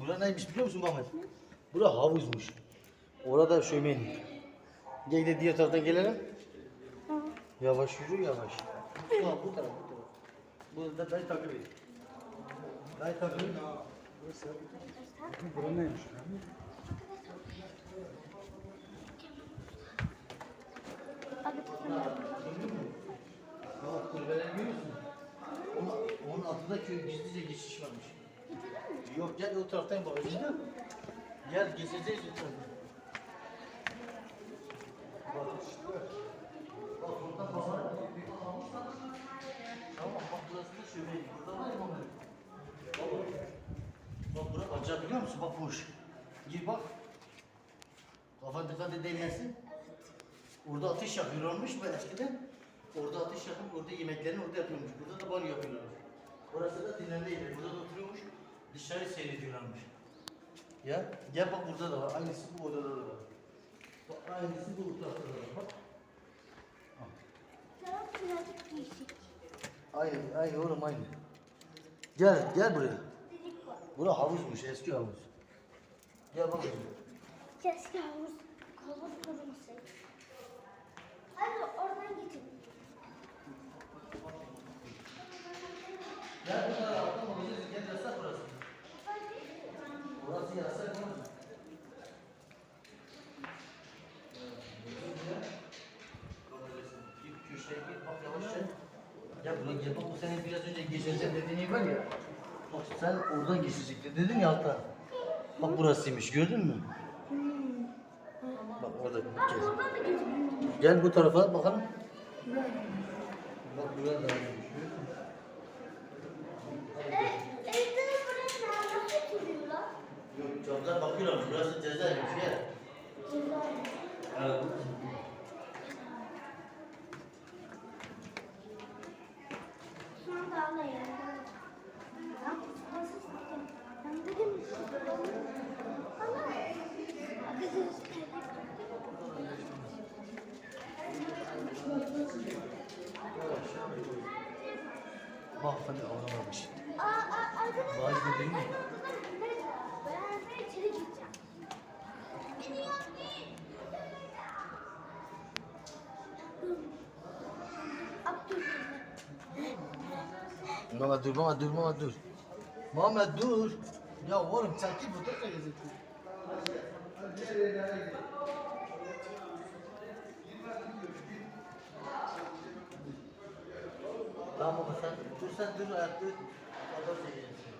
Bura neymiş biliyor musun Muhammed? Bura havuzmuş. Orada şömen. Gel de diğer taraftan gelelim. Yavaş yürü yavaş. Bu taraf bu taraf. Burada ben takip et. Ben takip et. Bura neymiş? Onun, altında gizlice geçiş varmış. Yok gel o taraftan bakacağız. Gel gezeceğiz o taraftan. Bak. Buradan bakalım. Bir var. Tamam bak burası da şöyle. Burada var ya. Bak. Biliyor musun? Bak boş. Gir bak. Kafan dikkat et değmesin. Orada ateş yakıyorlarmış ve eskiden orada ateş yakıp orada yemeklerini orada yapıyormuş. Burada da banyo yapıyorlar. Orası da dinlenme yeri. Burada da oturuyormuş. Dışarı seyrediyorlarmış. Ya gel bak burada da var. Aynısı bu odada da var. Bak aynısı bu tarafta da var. Bak. Taraf birazcık değişik. Aynı, aynı oğlum aynı. Gel, gel buraya. Delik var. Bura havuzmuş, eski havuz. Gel bak buraya. Keşke havuz, havuz koruması. Hadi oradan geçin. Gel bu tarafa, havuzun gel yasak burası. Burası yasak mı? Git köşeye git bak yavaşça. Ya buraya gel bak bu senin biraz önce geçeceğim dediğin var ya. Bak sen oradan geçecektin dedin ya altta. Bak burasıymış gördün mü? Bak orada gel. Gel bu tarafa bakalım. Bak burada da aynıymış. 主要是节假日去的，嗯。哪个来呀？啊，他是昨天，啊？这是？我都高兴。Baba dur baba dur baba dur. Muhammed dur. Ya oğlum çekil fotoğraf çekeceksin. Tamam baba sen dur sen dur ayakta. Adam çekeceksin.